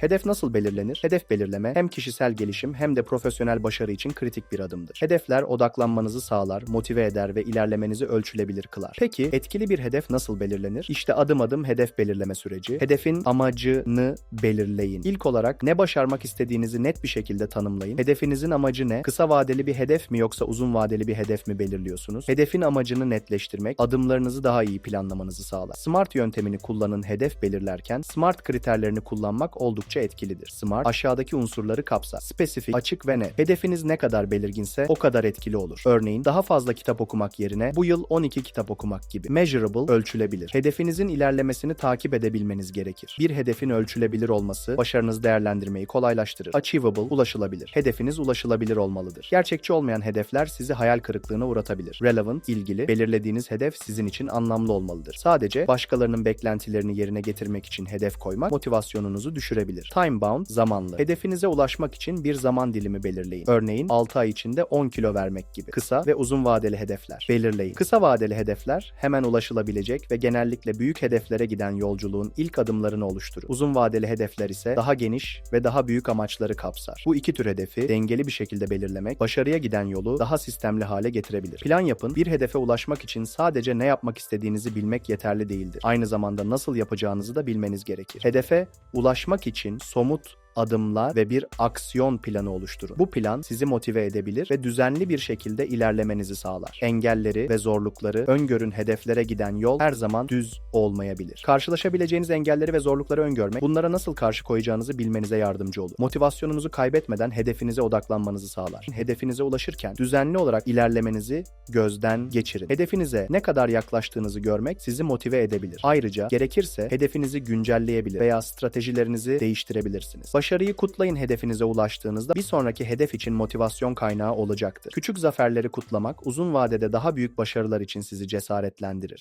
Hedef nasıl belirlenir? Hedef belirleme hem kişisel gelişim hem de profesyonel başarı için kritik bir adımdır. Hedefler odaklanmanızı sağlar, motive eder ve ilerlemenizi ölçülebilir kılar. Peki etkili bir hedef nasıl belirlenir? İşte adım adım hedef belirleme süreci. Hedefin amacını belirleyin. İlk olarak ne başarmak istediğinizi net bir şekilde tanımlayın. Hedefinizin amacı ne? Kısa vadeli bir hedef mi yoksa uzun vadeli bir hedef mi belirliyorsunuz? Hedefin amacını netleştirmek adımlarınızı daha iyi planlamanızı sağlar. SMART yöntemini kullanın hedef belirlerken SMART kriterlerini kullanmak oldukça etkilidir. SMART aşağıdaki unsurları kapsar. Spesifik, açık ve net. Hedefiniz ne kadar belirginse o kadar etkili olur. Örneğin daha fazla kitap okumak yerine bu yıl 12 kitap okumak gibi. Measurable, ölçülebilir. Hedefinizin ilerlemesini takip edebilmeniz gerekir. Bir hedefin ölçülebilir olması başarınızı değerlendirmeyi kolaylaştırır. Achievable, ulaşılabilir. Hedefiniz ulaşılabilir olmalıdır. Gerçekçi olmayan hedefler sizi hayal kırıklığına uğratabilir. Relevant, ilgili, belirlediğiniz hedef sizin için anlamlı olmalıdır. Sadece başkalarının beklentilerini yerine getirmek için hedef koymak motivasyonunuzu düşürebilir. Time bound, zamanlı. Hedefinize ulaşmak için bir zaman dilimi belirleyin. Örneğin 6 ay içinde 10 kilo vermek gibi. Kısa ve uzun vadeli hedefler. Belirleyin. Kısa vadeli hedefler hemen ulaşılabilecek ve genellikle büyük hedeflere giden yolculuğun ilk adımlarını oluşturur. Uzun vadeli hedefler ise daha geniş ve daha büyük amaçları kapsar. Bu iki tür hedefi dengeli bir şekilde belirlemek başarıya giden yolu daha sistemli hale getirebilir. Plan yapın. Bir hedefe ulaşmak için sadece ne yapmak istediğinizi bilmek yeterli değildir. Aynı zamanda nasıl yapacağınızı da bilmeniz gerekir. Hedefe ulaşmak için somut adımlar ve bir aksiyon planı oluşturun. Bu plan sizi motive edebilir ve düzenli bir şekilde ilerlemenizi sağlar. Engelleri ve zorlukları öngörün hedeflere giden yol her zaman düz olmayabilir. Karşılaşabileceğiniz engelleri ve zorlukları öngörmek bunlara nasıl karşı koyacağınızı bilmenize yardımcı olur. Motivasyonunuzu kaybetmeden hedefinize odaklanmanızı sağlar. Hedefinize ulaşırken düzenli olarak ilerlemenizi gözden geçirin. Hedefinize ne kadar yaklaştığınızı görmek sizi motive edebilir. Ayrıca gerekirse hedefinizi güncelleyebilir veya stratejilerinizi değiştirebilirsiniz. Başarıyı kutlayın hedefinize ulaştığınızda bir sonraki hedef için motivasyon kaynağı olacaktır. Küçük zaferleri kutlamak uzun vadede daha büyük başarılar için sizi cesaretlendirir.